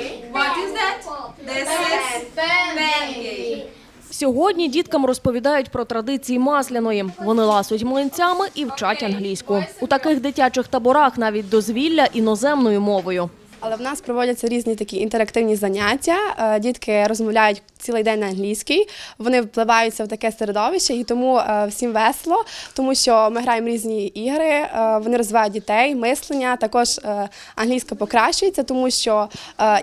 What is that? This is pancake. Сьогодні діткам розповідають про традиції масляної. Вони ласують млинцями і вчать англійську. У таких дитячих таборах навіть дозвілля іноземною мовою. Але в нас проводяться різні такі інтерактивні заняття. Е, Дітки розмовляють цілий день на англійській. Вони впливаються в таке середовище, і тому е, всім весело, тому що ми граємо різні ігри. е, Вони розвивають дітей, мислення. Також англійська покращується, тому що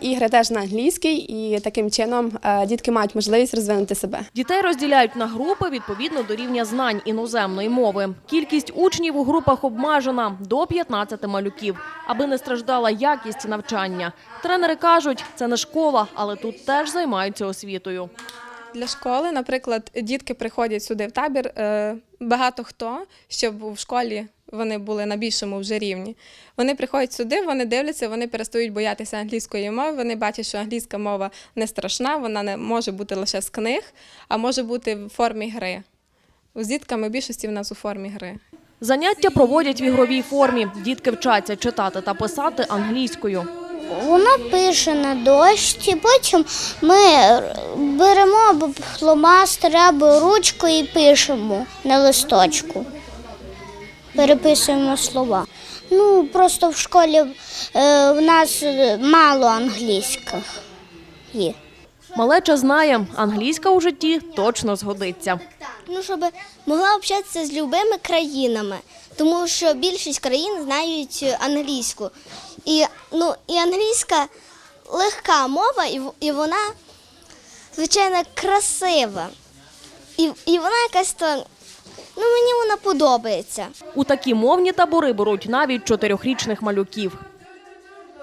ігри теж на англійській, і таким чином дітки мають можливість розвинути себе. Дітей розділяють на групи відповідно до рівня знань іноземної мови. Кількість учнів у групах обмежена до 15 малюків, аби не страждала якість навчання. Тренери кажуть, це не школа, але тут теж займаються освітою. Для школи, наприклад, дітки приходять сюди в табір. е, Багато хто, щоб в школі вони були на більшому вже рівні. Вони приходять сюди, вони дивляться, вони перестають боятися англійської мови. Вони бачать, що англійська мова не страшна, вона не може бути лише з книг, а може бути в формі гри. З дітками більшості в нас у формі гри. Заняття проводять в ігровій формі. Дітки вчаться читати та писати англійською. Вона пише на дошці, потім ми беремо або фломастер, або ручку і пишемо на листочку. Переписуємо слова. Ну, просто в школі е, в нас мало англійських є. Малеча знає, англійська у житті точно згодиться. Ну, щоб могла общатися з любими країнами, тому що більшість країн знають англійську. І, ну, і англійська легка мова, і, і вона, звичайно, красива. І, і вона якась то, ну мені вона подобається. У такі мовні табори беруть навіть чотирьохрічних малюків.